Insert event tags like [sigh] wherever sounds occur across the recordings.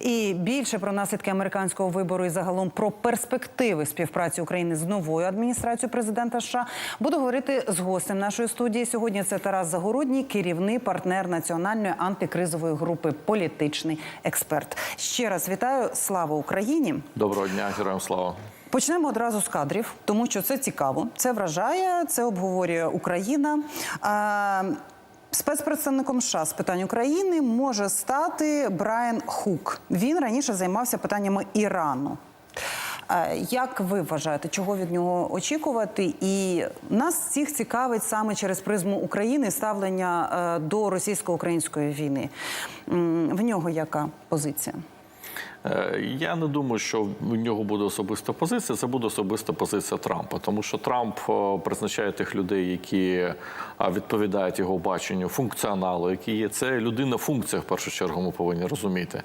І більше про наслідки американського вибору і загалом про перспективи співпраці України з новою адміністрацією президента США буду говорити з гостем нашої студії. Сьогодні це Тарас Загородній, керівний партнер національної антикризової групи, політичний експерт. Ще раз вітаю. Слава Україні! Доброго дня, героям слава. Почнемо одразу з кадрів, тому що це цікаво, це вражає, це обговорює Україна. Спецпредставником США з питань України може стати Брайан Хук. Він раніше займався питаннями Ірану. Е, Як ви вважаєте, чого від нього очікувати? І нас всіх цікавить саме через призму України ставлення е, до російсько-української війни. В нього яка позиція? Е, Я не думаю, що в нього буде особиста позиція. Це буде особиста позиція Трампа, тому що Трамп е, призначає тих людей, які відповідають його баченню, функціоналу, які є. Це людина функція в першу чергу. Ми повинні розуміти.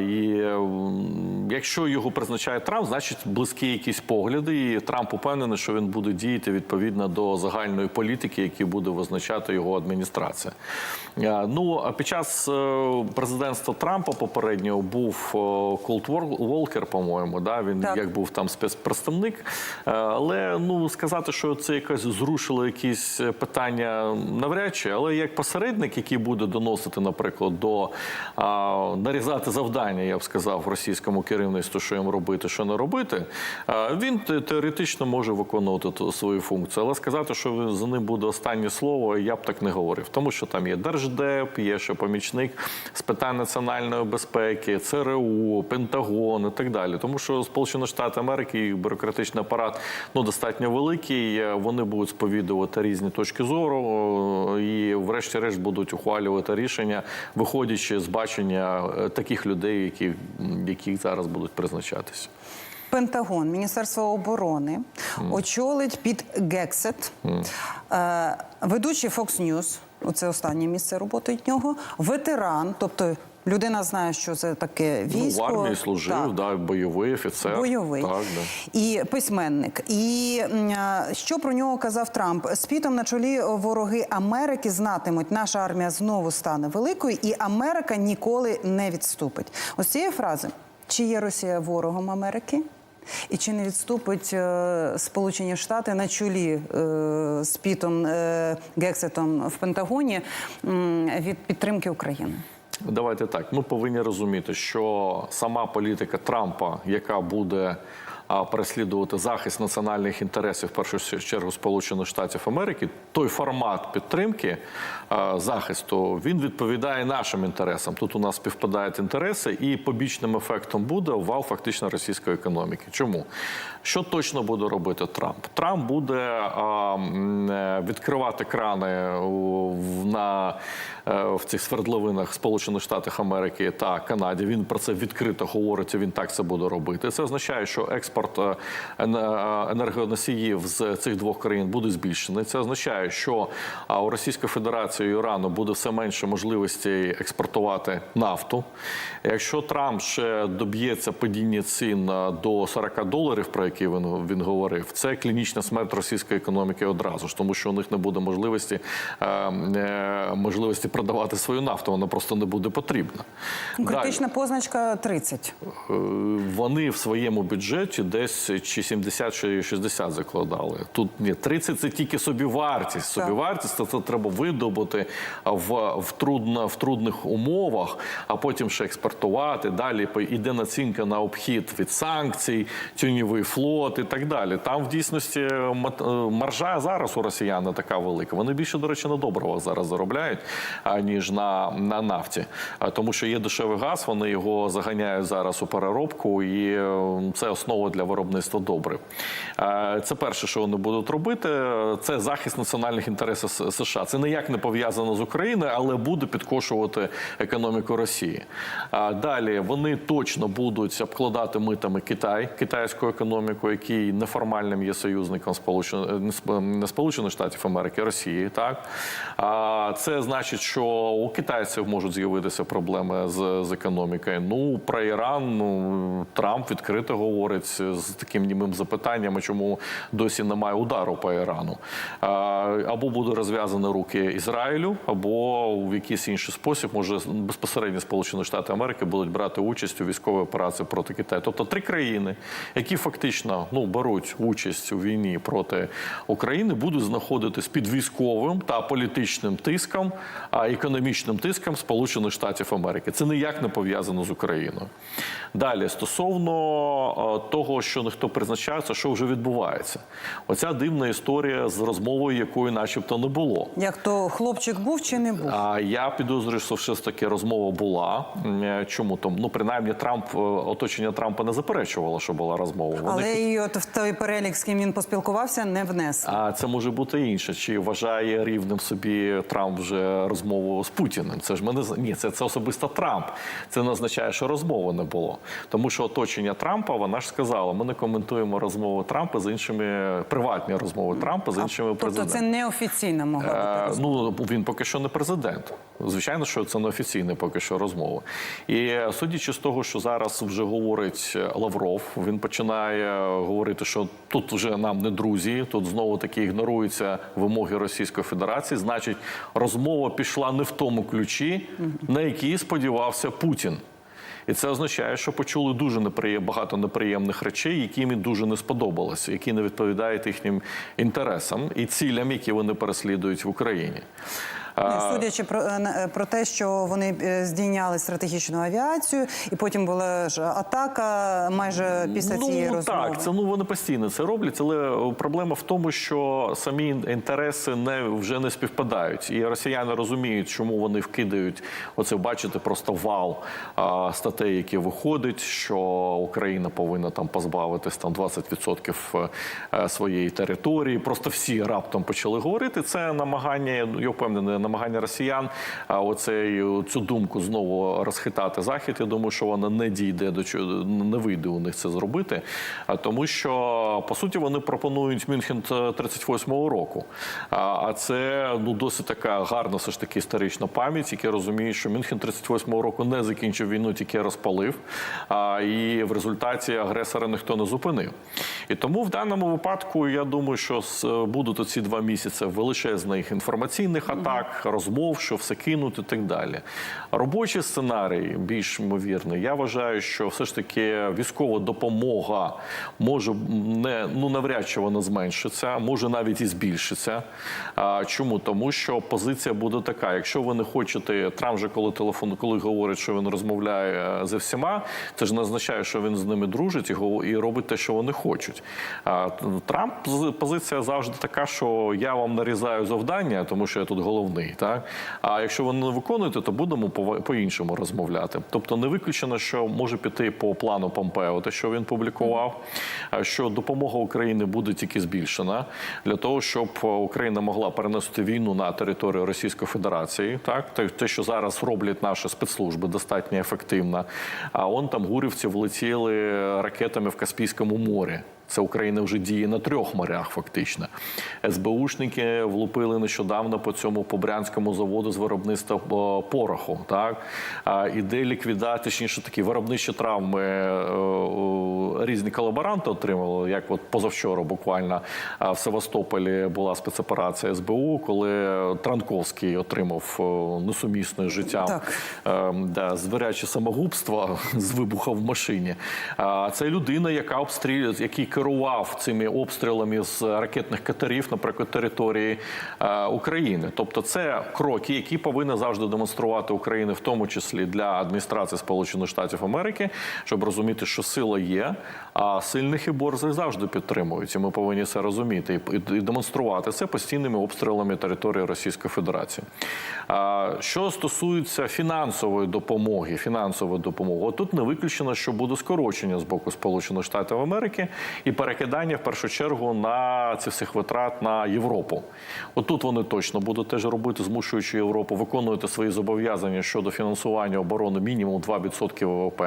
І якщо його призначає Трамп, значить близькі якісь погляди. І Трамп упевнений, що він буде діяти відповідно до загальної політики, які буде визначати його адміністрація. Е, Ну а під час президентства Трампа попереднього був Колт Волкер, по-моєму, да він Так. як був там спецпредставник. Е, Але ну сказати, що це якось зрушило якісь питання навряд чи, але як посередник, який буде доносити, наприклад, до а, нарізати завдання, я б сказав, російському керівництву, що їм робити, що не робити, а, він теоретично може виконувати ту свою функцію. Але сказати, що за ним буде останнє слово, я б так не говорив, тому що там є держдеп, є ще помічник з питань національної безпеки, ЦРУ, Пентагон і так далі. Тому що Сполучені Штати Америки їх бюрократичний апарат ну достатньо великий. Вони будуть сповідувати різні точки зору і, врешті-решт, будуть ухвалювати рішення, виходячи з бачення е, таких людей, які яких зараз будуть призначатися. Пентагон, Міністерство оборони очолить під Гексет, е, ведучий Fox News, оце останнє місце роботи від нього, ветеран, тобто людина знає, що це таке військо. Ну, в армії служив, Так. да, бойовий офіцер. Бойовий Так, да. і письменник. І що про нього казав Трамп? З пітом на чолі вороги Америки знатимуть, наша армія знову стане великою, і Америка ніколи не відступить. Ось цієї фрази: чи є Росія ворогом Америки? І чи не відступить е, Сполучені Штати на чолі е, з Пітом е, Гексетом в Пентагоні від підтримки України? Давайте так. Ми повинні розуміти, що сама політика Трампа, яка буде переслідувати захист національних інтересів, в першу чергу Сполучених Штатів Америки, той формат підтримки захисту він відповідає нашим інтересам. Тут у нас співпадають інтереси, і побічним ефектом буде вал фактично російської економіки. Чому? Що точно буде робити Трамп? Трамп буде е, відкривати крани на е, в цих свердловинах Сполучених Штатів Америки та Канаді. Він про це відкрито говорить. Він так це буде робити. Це означає, що експорт е, енергоносіїв з цих двох країн буде збільшений. Це означає, що у Російської Федерації і Ірану буде все менше можливості експортувати нафту. Якщо Трамп ще доб'ється падіння цін до 40 доларів, про які він, він говорив, це клінічна смерть російської економіки одразу ж, тому що у них не буде можливості е, е, можливості продавати свою нафту. Вона просто не буде потрібна. Ну, Далі. Критична позначка 30. Е, Вони в своєму бюджеті десь чи 70, чи 60 закладали. Тут ні, 30 – це тільки собівартість. Собівартість це, це треба видобути в, в, трудно, в трудних умовах, а потім ще експортувати. Далі іде націнка на обхід від санкцій, тюньовий флот і так далі. Там в дійсності е, маржа зараз у росіян така велика. Вони більше, до речі, на доброго зараз заробляють, аніж на, на нафті. Тому що є дешевий газ, вони його заганяють зараз у переробку, і це основа для виробництва добрив. Це перше, що вони будуть робити. Це захист національних інтересів США. Це ніяк не пов'язано з Україною, але буде підкошувати економіку Росії. Далі вони точно будуть обкладати митами Китай, китайську економіку, який неформальним є союзником Сполучених не Сполучених Штатів Америки, Росії. Так це значить, що у китайців можуть з'явитися проблеми з, з економікою. Ну про Іран ну, Трамп відкрито говорить. з таким німим запитанням, чому досі немає удару по Ірану. Або буде розв'язані руки Ізраїлю, або в якийсь інший спосіб, може безпосередньо Сполучені Штати Америки будуть брати участь у військовій операції проти Китаю. Тобто три країни, які фактично ну беруть участь у війні проти України, будуть знаходитись під військовим та політичним тиском, а економічним тиском Сполучених Штатів Америки. Це ніяк не пов'язано з Україною. Далі стосовно е, того, що ніхто призначається, що вже відбувається, оця дивна історія з розмовою, якої, начебто, не було. Як то хлопчик був чи не був? А я підозрюю, що все ж таки розмова була. Чому там? Ну принаймні Трамп е, оточення Трампа не заперечувало, що була розмова. Вони Але і от в той перелік, з ким він поспілкувався, не внесли. а це може бути інше. Чи вважає рівним собі Трамп вже розмову з Путіним? Це ж мене ні, це, це особисто Трамп. Це не означає, що розмови не було. Тому що оточення Трампа вона ж сказала: ми не коментуємо розмови Трампа з іншими приватні розмови Трампа з іншими Тобто президентами. це неофіційна могла бути. Е. Ну він поки що не президент. Звичайно, що це не офіційна поки що розмова. І судячи з того, що зараз вже говорить Лавров, він починає говорити, що тут вже нам не друзі, тут знову таки ігноруються вимоги Російської Федерації. Значить, розмова пішла не в тому ключі, на який сподівався Путін. І це означає, що почули дуже неприєм, багато неприємних речей, які їм дуже не сподобалися, які не відповідають їхнім інтересам і цілям, які вони переслідують в Україні. Ні, А, Судячи про, е, е, про те, що вони е, здійняли стратегічну авіацію, і потім була ж атака майже після ну, цієї розмови. Так, це ну вони постійно це роблять, але проблема в тому, що самі інтереси не вже не співпадають, і росіяни розуміють, чому вони вкидають оце. Бачите, просто вал а, статей, які виходить, що Україна повинна там позбавитись там 20% е, своєї території. Просто всі раптом почали говорити. Це намагання, я впевнений, намагання росіян. Оцей цю думку знову розхитати захід. Я думаю, що вона не дійде до чого, не вийде у них це зробити. А тому, що по суті вони пропонують Мюнхен 38-го року. А це ну досить така гарна, все ж таки історична пам'ять, яка розуміє, що Мюнхен 38-го року не закінчив війну, тільки розпалив. А і в результаті агресора ніхто не зупинив. І тому в даному випадку я думаю, що будуть оці два місяці величезних інформаційних атак, розмов, що все кинуть і так далі. Робочий сценарій більш ймовірний. Я вважаю, що все ж таки військова допомога може не ну навряд чи вона зменшиться, може навіть і збільшиться. А, чому? Тому що позиція буде така: якщо ви не хочете, Трамп же коли телефон, коли говорить, що він розмовляє е, зі всіма, це ж не означає, що він з ними дружить і, і робить те, що вони хочуть. А Трамп позиція завжди така, що я вам нарізаю завдання, тому що я тут головний. Так а якщо ви не виконуєте, то будемо пова- по-іншому розмовляти. Тобто не виключено, що може піти по плану Помпео, те, що він публікував, що допомога Україні буде тільки збільшена для того, щоб Україна могла перенести війну на територію Російської Федерації. Так те, що зараз роблять наші спецслужби, достатньо ефективно. А он там гурівці влетіли ракетами в Каспійському морі. Це Україна вже діє на трьох морях, фактично. СБУшники влупили нещодавно по цьому по брянському заводу з виробництва пороху. Так іде ліквідація, точніше такі виробничі травми е, різні колаборанти отримали. Як от позавчора, буквально в Севастополі була спецоперація СБУ, коли Транковський отримав несумісне з життям Так. е, да, звіряче самогубство [laughs] з вибуха в машині. А це людина, яка обстрілює, який керував цими обстрілами з ракетних катерів, наприклад, території е, України. Тобто, це кроки, які повинна завжди демонструвати Україна, в тому числі для адміністрації Сполучених Штатів Америки, щоб розуміти, що сила є, а сильних і борзих завжди підтримують. І ми повинні це розуміти і, і, демонструвати це постійними обстрілами території Російської Федерації. А, що стосується фінансової допомоги, фінансової допомоги, тут не виключено, що буде скорочення з боку Сполучених Штатів Америки і перекидання в першу чергу на ці всіх витрат на Європу. От тут вони точно будуть теж робити, змушуючи Європу виконувати свої зобов'язання щодо фінансування оборони мінімум 2% ВВП.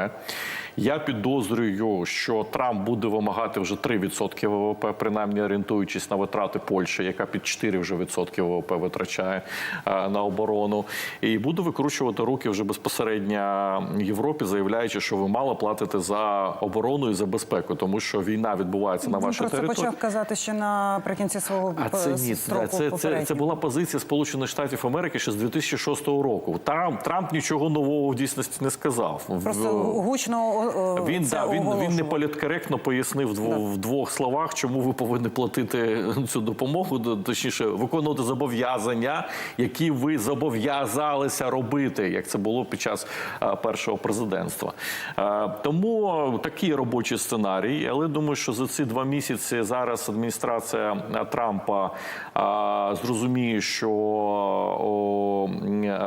Я підозрюю, що Трамп буде вимагати вже 3% ВВП, принаймні орієнтуючись на витрати Польщі, яка під 4 вже відсотки ВВП витрачає е, на оборону, і буде викручувати руки вже безпосередньо Європі, заявляючи, що ви мало платите за оборону і за безпеку, тому що війна відбувається на Він вашій території. почав казати, що наприкінці свого А це ні, строку це, це, це була позиція Сполучених Штатів Америки ще з 2006 року. Трамп Трамп нічого нового в дійсності не сказав. Просто гучно о, о, він, це да, він, він не політкоректно пояснив дво, Да. в двох словах, чому ви повинні платити цю допомогу, до- точніше, виконувати зобов'язання, які ви зобов'язалися робити, як це було під час е, першого президентства. Е, тому такий робочий сценарій. Але думаю, що за ці два місяці зараз адміністрація е, Трампа е, зрозуміє, що о,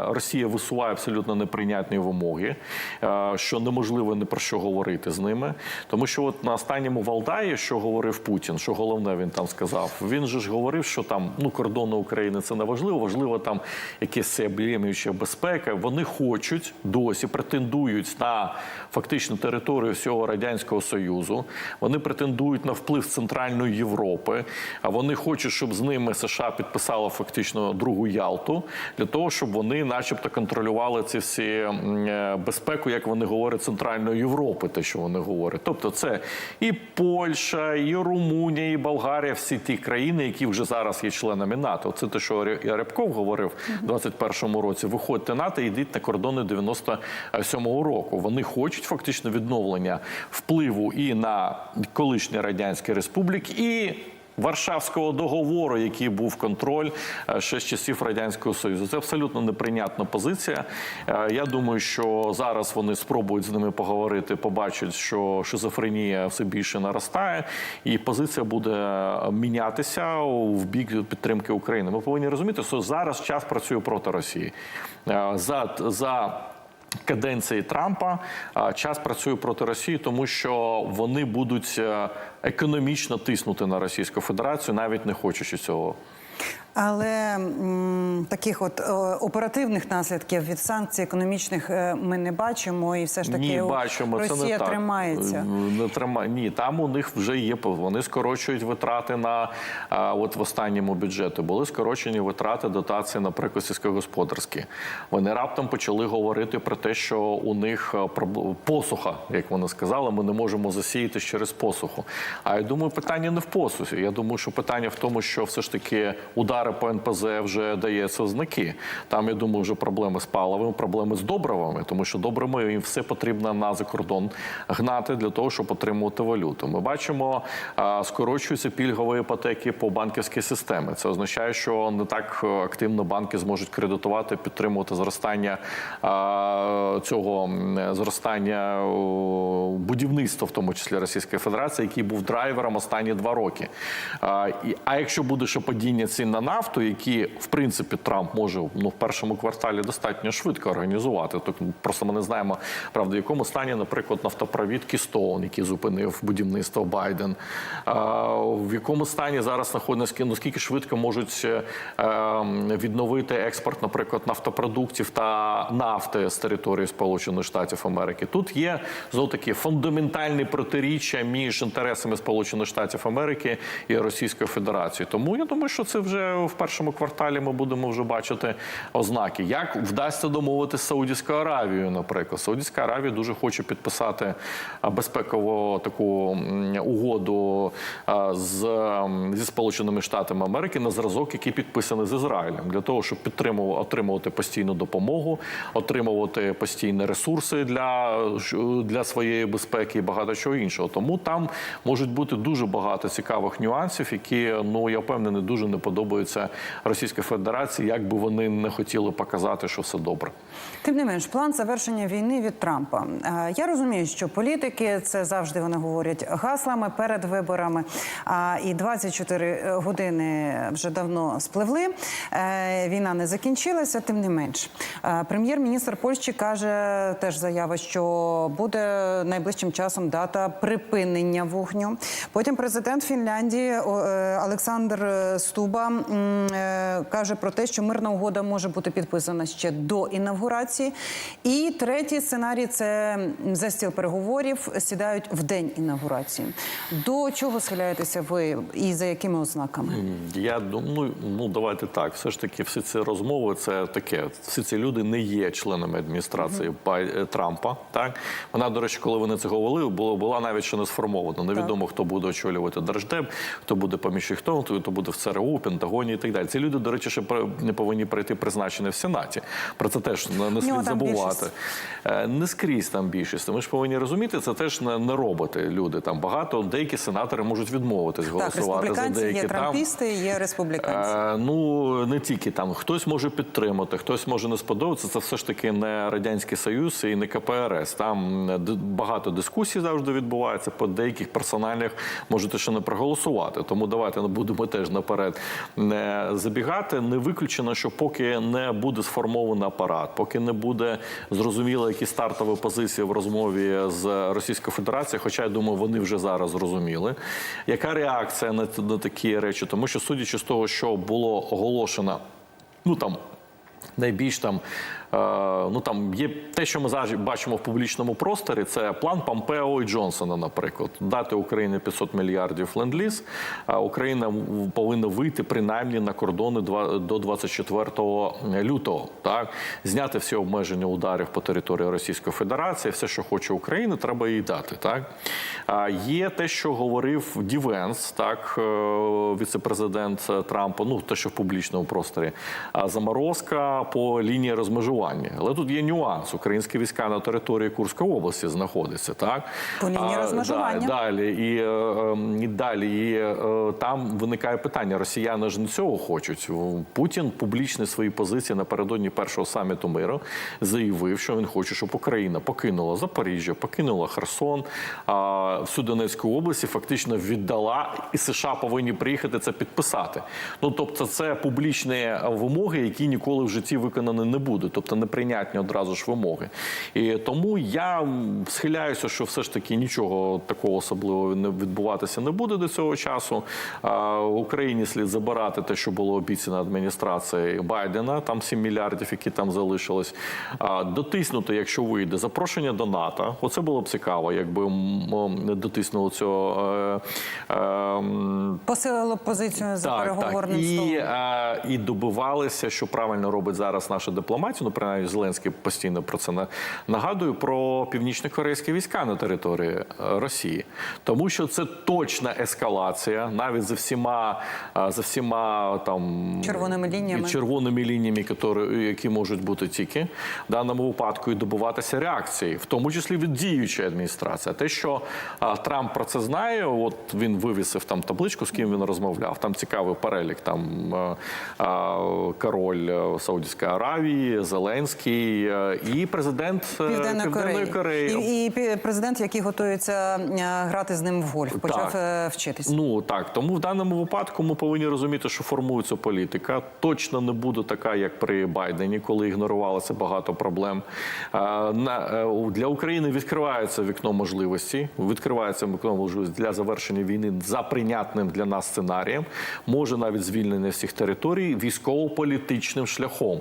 Росія висуває абсолютно неприйнятні вимоги, е, що неможливо ні про що говорити з ними. Тому що от на останньому Валдаї, що говорив Путін, що головне він там сказав, він же ж говорив, що там ну кордони України це не важливо, важливо там якесь це об'ємлююча безпека. Вони хочуть досі претендують на фактично територію всього радянського союзу. Вони претендують на вплив Центральної Європи. А вони хочуть, щоб з ними США підписала фактично другу Ялту для того, щоб вони, начебто, контролювали ці всі е, безпеку, як вони говорять, Центральної Європи, те, що вони говорять. Тобто, це і Польща, і Румунія, і Болгарія, всі ті країни, які вже зараз є членами НАТО. Це те, що Ря- Рябков говорив у 21-му році. Виходьте НАТО і йдіть на кордони 97-го року. Вони хочуть фактично відновлення впливу і на колишні радянські республіки, і Варшавського договору, який був контроль е, ще з часів радянського союзу, це абсолютно неприйнятна позиція. Е, Я думаю, що зараз вони спробують з ними поговорити, побачать, що шизофренія все більше наростає, і позиція буде е, мінятися в бік підтримки України. Ми повинні розуміти, що зараз час працює проти Росії. За за каденції Трампа час працює проти Росії, тому що вони будуть е, економічно тиснути на Російську Федерацію, навіть не хочучи цього. Але м, таких от е, оперативних наслідків від санкцій економічних е, ми не бачимо, і все ж таки Ні, бачимо, Росія це не так. тримається. Не трима... Ні, там у них вже є вони скорочують витрати на а, от в останньому бюджеті. Були скорочені витрати дотації, наприклад, сільськогосподарські. Вони раптом почали говорити про те, що у них посуха, як вони сказали, ми не можемо засіяти через посуху. А я думаю, питання не в посухі. Я думаю, що питання в тому, що все ж таки удари по НПЗ вже дається знаки. Там я думаю, вже проблеми з паливом, проблеми з добривами, тому що добрими їм все потрібно на закордон гнати для того, щоб отримувати валюту. Ми бачимо, скорочуються пільгові іпотеки по банківській системі. Це означає, що не так активно банки зможуть кредитувати, підтримувати зростання цього зростання будівництва, в тому числі Російської Федерації, який був драйвером останні два роки. А якщо буде ще падіння цін на нафту, які в принципі Трамп може ну в першому кварталі достатньо швидко організувати. Так просто ми не знаємо правда, в якому стані, наприклад, нафтопровід Кістоун, який зупинив будівництво Байден. В якому стані зараз знаходиться, наскільки швидко можуть е, ем, відновити експорт, наприклад, нафтопродуктів та нафти з території Сполучених Штатів Америки. Тут є знову таки фундаментальні протиріччя між інтересами Сполучених Штатів Америки і Російської Федерації. Тому я думаю, що це вже в першому кварталі ми будемо вже бачити ознаки. Як вдасться домовитися з Саудівською Аравією, наприклад, Саудівська Аравія дуже хоче підписати безпекову таку угоду з зі Сполученими Штатами Америки на зразок, який підписаний з Ізраїлем, для того, щоб підтримувати отримувати постійну допомогу, отримувати постійні ресурси для, для своєї безпеки і багато чого іншого. Тому там можуть бути дуже багато цікавих нюансів, які ну я впевнений дуже не подобаються Російській Федерації, як би вони не хотіли показати, що все добре. Тим не менш, план завершення війни від Трампа. Е, Я розумію, що політики це завжди вони говорять гаслами перед виборами. А і 24 години вже давно спливли. Е, Війна не закінчилася. Тим не менш, Е, прем'єр-міністр Польщі каже теж заява, що буде найближчим часом дата припинення вогню. Потім президент Фінляндії Олександр Стуба каже про те, що мирна угода може бути підписана ще до інавгурації. І третій сценарій це за стіл переговорів сідають в день інавгурації. До чого схиляєтеся ви і за якими ознаками? Я думаю, ну давайте так. Все ж таки, всі ці розмови це таке. Всі ці люди не є членами адміністрації е, Трампа. Так вона, до речі, коли вони це говорили, було була навіть ще не сформована. Невідомо хто буде очолювати держдеп, хто буде поміж хто, хто буде в ЦРУ, Пентагоні і так далі. Ці люди, до речі, ще не повинні пройти призначення в Сенаті. Про це теж не, не слід забувати. більшість. Е, Не скрізь там більшість. Ми ж повинні розуміти, це теж не, роботи. Люди там багато деякі сенатори можуть відмовитись Так, голосувати за деякі є там. трампісти, є республіканці. Е, ну не тільки там хтось може підтримати, хтось може не сподобатися. Це все ж таки не радянський союз і не КПРС. Там е, багато дискусій завжди відбувається. По деяких персональних можете ще не проголосувати. Тому давайте не будемо теж наперед не забігати. Не виключено, що поки не буде сформований апарат, поки не буде зрозуміло, які стартові позиції в розмові з Російською Федерацією. Хоча я думаю, вони вже зараз зрозуміли. Яка реакція на, на такі речі? Тому що судячи з того, що було оголошено, ну там найбільш там. Е, Ну там є те, що ми зараз бачимо в публічному просторі. Це план Помпео і Джонсона, наприклад, дати Україні 500 мільярдів ленд-ліз. А Україна повинна вийти принаймні на кордони до 24 лютого. Так зняти всі обмеження ударів по території Російської Федерації. Все, що хоче Україна, треба їй дати. Так а є те, що говорив Дівенс, так е, віце-президент Трампа. Ну те, що в публічному просторі, а заморозка по лінії розмежування. Але тут є нюанс. Українські війська на території Курської області знаходяться. Так По лінії розмежування. да, далі і, е, е, і далі. І е, там виникає питання: Росіяни ж не цього хочуть. Путін публічні свої позиції напередодні першого саміту миру заявив, що він хоче, щоб Україна покинула Запоріжжя, покинула Херсон, а всю Донецьку область і фактично віддала, і США повинні приїхати це підписати. Ну тобто, це публічні вимоги, які ніколи в житті виконані не будуть, тобто неприйнятні одразу ж вимоги. І тому я схиляюся, що все ж таки нічого такого особливого не відбуватися не буде до цього часу. А, Україні слід забирати те, що було обіцяно адміністрацією Байдена, там 7 мільярдів, які там залишились. Дотиснути, якщо вийде, запрошення до НАТО. Оце було б цікаво, якби дотиснуло цього. Е, е, Посилило позицію за переговорним і, столом. е, і добивалися, що правильно робить зараз наша дипломатія. Принаймні, Зеленський постійно про це на- нагадує про північно-корейські війська на території е, Росії, тому що це точна ескалація, навіть за всіма е, за всіма там Червоними лініями. червоними лініями, які, які можуть бути тільки в даному випадку і добиватися реакції, в тому числі від діючої адміністрації. Те, що а, Трамп про це знає, от він вивісив там табличку, з ким він розмовляв. Там цікавий перелік. Там король е, Саудівської Аравії, Зеленський е, і президент е, Південної Кореї. Кореї. І, і президент, який готується е, грати з ним в гольф, почав Так. вчитись. Ну так, тому в даному випадку ми повинні розуміти, що формується політика. Точно не буде така, як при Байдені, коли ігнорувалося багато проблем. На- Для України відкривається вікно можливості. Відкривається вікно можливості для завершення війни за прийнятним для нас сценарієм. Може навіть звільнення всіх територій військово-політичним шляхом.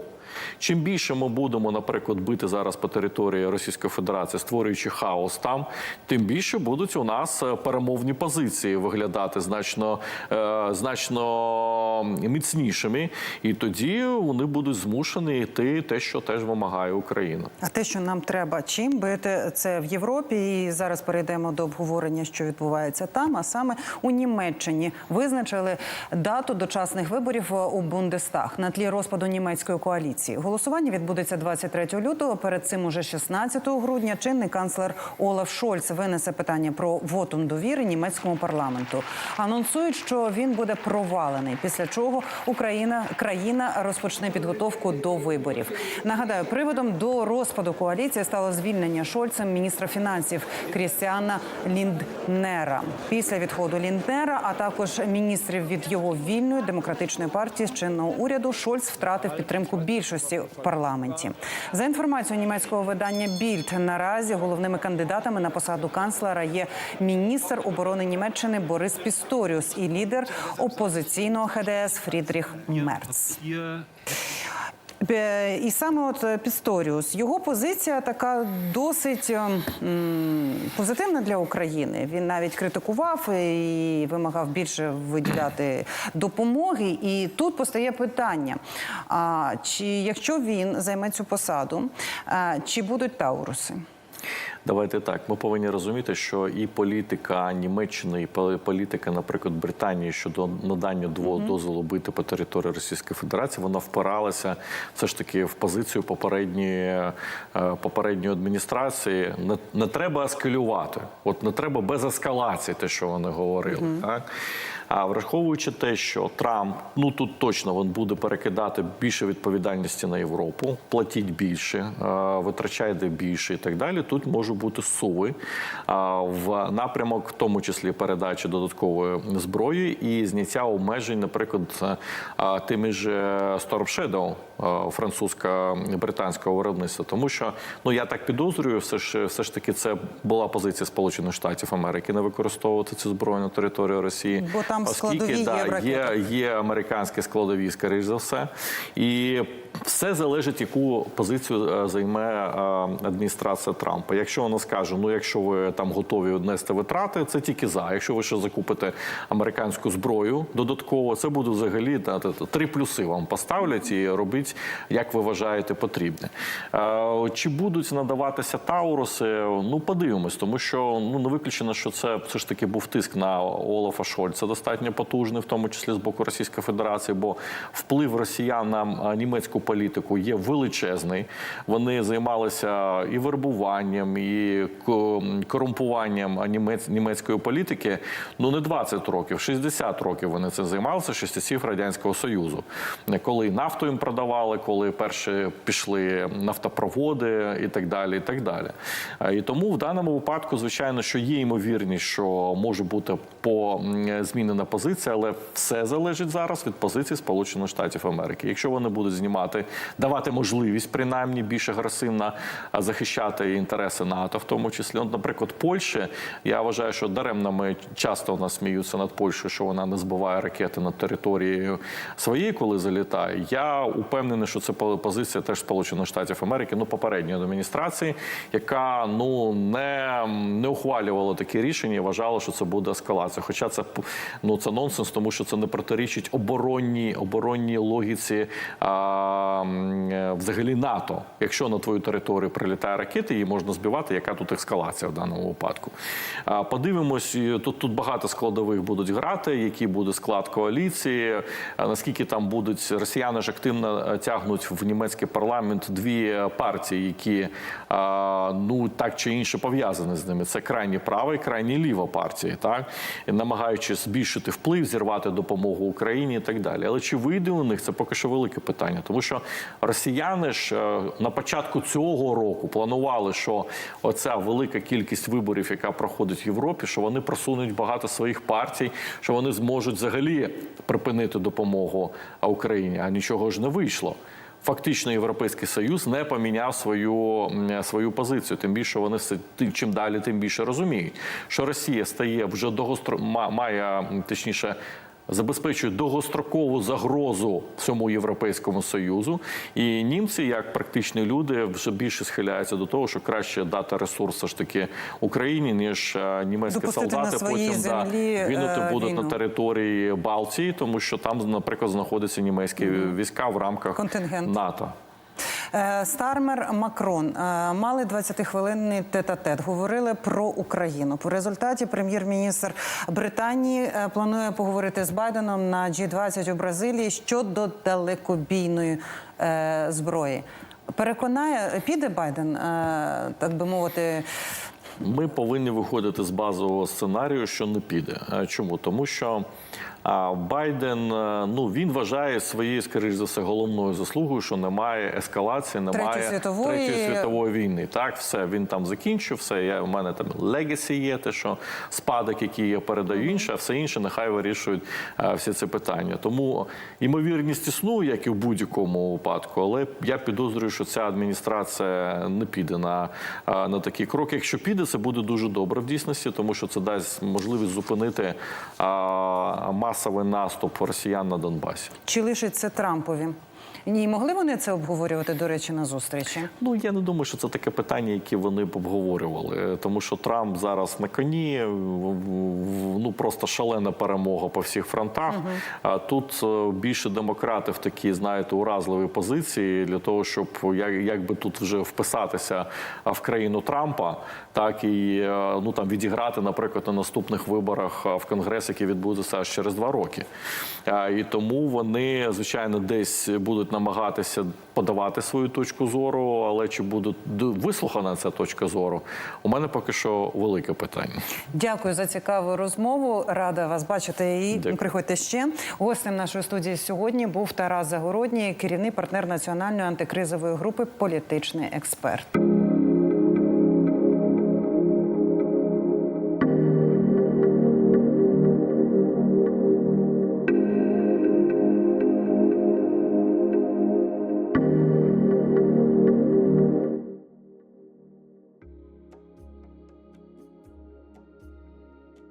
Чим більше ми будемо, наприклад, бити зараз по території Російської Федерації, створюючи хаос там, тим більше будуть у нас е, перемовні позиції виглядати значно, е, значно міцнішими, і тоді вони будуть змушені йти те, що теж вимагає Україна. А те, що нам треба чим бити, це в Європі. І зараз перейдемо до обговорення, що відбувається там. А саме у Німеччині визначили дату дочасних виборів у Бундестаг на тлі розпаду німецької коаліції. Голосування відбудеться 23 лютого. Перед цим уже 16 грудня чинний канцлер Олаф Шольц винесе питання про вотум довіри німецькому парламенту. Анонсують, що він буде провалений. Після чого Україна країна розпочне підготовку до виборів. Нагадаю, приводом до розпаду коаліції стало звільнення Шольцем міністра фінансів Крістіана Лінднера. Після відходу Лінднера, а також міністрів від його вільної демократичної партії з чинного уряду, Шольц втратив підтримку більшості більшості в парламенті. За інформацією німецького видання Більд, наразі головними кандидатами на посаду канцлера є міністр оборони Німеччини Борис Пісторіус і лідер опозиційного ХДС Фрідріх Мерц. І саме от е, Пісторіус, його позиція така досить ем, позитивна для України. Він навіть критикував і вимагав більше виділяти допомоги. І тут постає питання: а, чи якщо він займе цю посаду, чи будуть тауруси? Давайте так. Ми повинні розуміти, що і політика Німеччини, і політика, наприклад, Британії щодо надання дво- дозволу бити по території Російської Федерації, вона впиралася все ж таки в позицію попередньої е, попередньої адміністрації. Не, не треба ескалювати, от не треба без ескалації, те, що вони говорили. Так? А враховуючи те, що Трамп, ну тут точно він буде перекидати більше відповідальності на Європу, платіть більше, е, витрачайте більше і так далі. Тут можуть бути суви е, в напрямок, в тому числі передачі додаткової зброї і зняття обмежень, наприклад, е, тими ж е, Storm Shadow французько-британського виробництва. Тому що ну я так підозрюю, все ж все ж таки це була позиція Сполучених Штатів Америки не використовувати цю зброю на території Росії. Бо там Оскільки, є да, в є, є американські складові, скоріш за все. І все залежить, яку позицію е, займе е, адміністрація Трампа. Якщо вона скаже, ну якщо ви там готові внести витрати, це тільки за. Якщо ви ще закупите американську зброю додатково, це буде взагалі да, та- та- три плюси вам поставлять і робіть, як ви вважаєте потрібне. Е, Чи будуть надаватися Тауруси? Ну подивимось, тому що ну не виключено, що це все ж таки був тиск на Олафа Шольца достатньо потужний, в тому числі з боку Російської Федерації, бо вплив росіян на а, німецьку політику є величезний. Вони займалися і вербуванням, і корумпуванням німець- німецької політики. Ну не 20 років, 60 років вони цим займалися ще з часів радянського союзу, коли нафту їм продавали, коли перші пішли нафтопроводи і так далі. І так далі. Е, І тому в даному випадку, звичайно, що є ймовірність, що може бути по змінена позиція, але все залежить зараз від позиції Сполучених Штатів Америки. Якщо вони будуть знімати, давати можливість принаймні більш агресивно захищати інтереси НАТО, в тому числі, От, наприклад, Польща, я вважаю, що даремно ми часто у нас сміються над Польщею, що вона не збиває ракети над територією своєї, коли залітає. Я упевнений, що це по- позиція теж Сполучених Штатів Америки, ну попередньої адміністрації, яка ну не, не ухвалювала такі рішення і вважала, що це буде ескалація. Хоча це ну це нонсенс, тому що це не протирічить оборонній оборонній логіці взагалі НАТО. Якщо на твою територію прилітає ракети, її можна збивати. Яка тут ескалація в даному випадку? Подивимось, тут тут багато складових будуть грати. Який буде склад коаліції? Наскільки там будуть росіяни ж активно е, тягнуть в німецький парламент дві е, партії, які ну так чи інше пов'язані з ними. Це крайні права і крайні ліва партії, так намагаючись збільшити вплив, зірвати допомогу Україні і так далі. Але чи вийде у них це поки що велике питання, тому що росіяни ж е, на початку цього року планували, що оця велика кількість виборів, яка проходить в Європі, що вони просунуть багато своїх партій, що вони зможуть взагалі припинити допомогу Україні, а нічого ж не вийшло. Фактично, європейський союз не поміняв свою, свою позицію. Тим більше вони все- ти- чим далі, тим більше розуміють, що Росія стає вже довгостро має точніше. Забезпечує довгострокову загрозу всьому європейському союзу, і німці, як практичні люди, вже більше схиляються до того, що краще дати ресурс ж таки Україні, ніж е, німецькі Допустити солдати потім да, землі, е, гинути будуть війну. на території Балтії, тому що там, наприклад, знаходяться німецькі війська в рамках Контингент. НАТО. Е, Стармер Макрон е, мали 20-хвилинний тет-а-тет, говорили про Україну. По результаті прем'єр-міністр Британії е, планує поговорити з Байденом на G20 у Бразилії щодо далекобійної зброї. Переконає, піде Байден, так би мовити, Ми повинні виходити з базового сценарію, що не піде. Чому? Тому що Байден е, ну він вважає своєю, скоріш за все, головною заслугою, що немає ескалації, немає Третьої світової. Третьої світової війни. Так, все він там закінчив. Все я у мене там легасі є, те, що спадок, який я передаю інше, а все інше нехай вирішують е, всі ці питання. Тому ймовірність існує, як і в будь-якому випадку, але я підозрюю, що ця адміністрація не піде на, е, на такий крок. Якщо піде, це буде дуже добре в дійсності, тому що це дасть можливість зупинити а, масовий наступ росіян на Донбасі. Чи лишиться Трампові? Ні, могли вони це обговорювати, до речі, на зустрічі? Ну я не думаю, що це таке питання, яке вони б обговорювали, тому що Трамп зараз на коні, ну просто шалена перемога по всіх фронтах. А тут е, більше демократи в такі, знаєте, уразливі позиції для того, щоб як, якби тут вже вписатися в країну Трампа, так і е, ну там відіграти, наприклад, на наступних виборах в Конгрес, які відбудуться аж через два роки. І тому вони, звичайно, десь будуть намагатися подавати свою точку зору, але чи буде вислухана ця точка зору? У мене поки що велике питання. Дякую за цікаву розмову. Рада вас бачити. І Дякую. приходьте ще. Гостем нашої студії сьогодні був Тарас Загородній, керівний партнер національної антикризової групи Політичний експерт.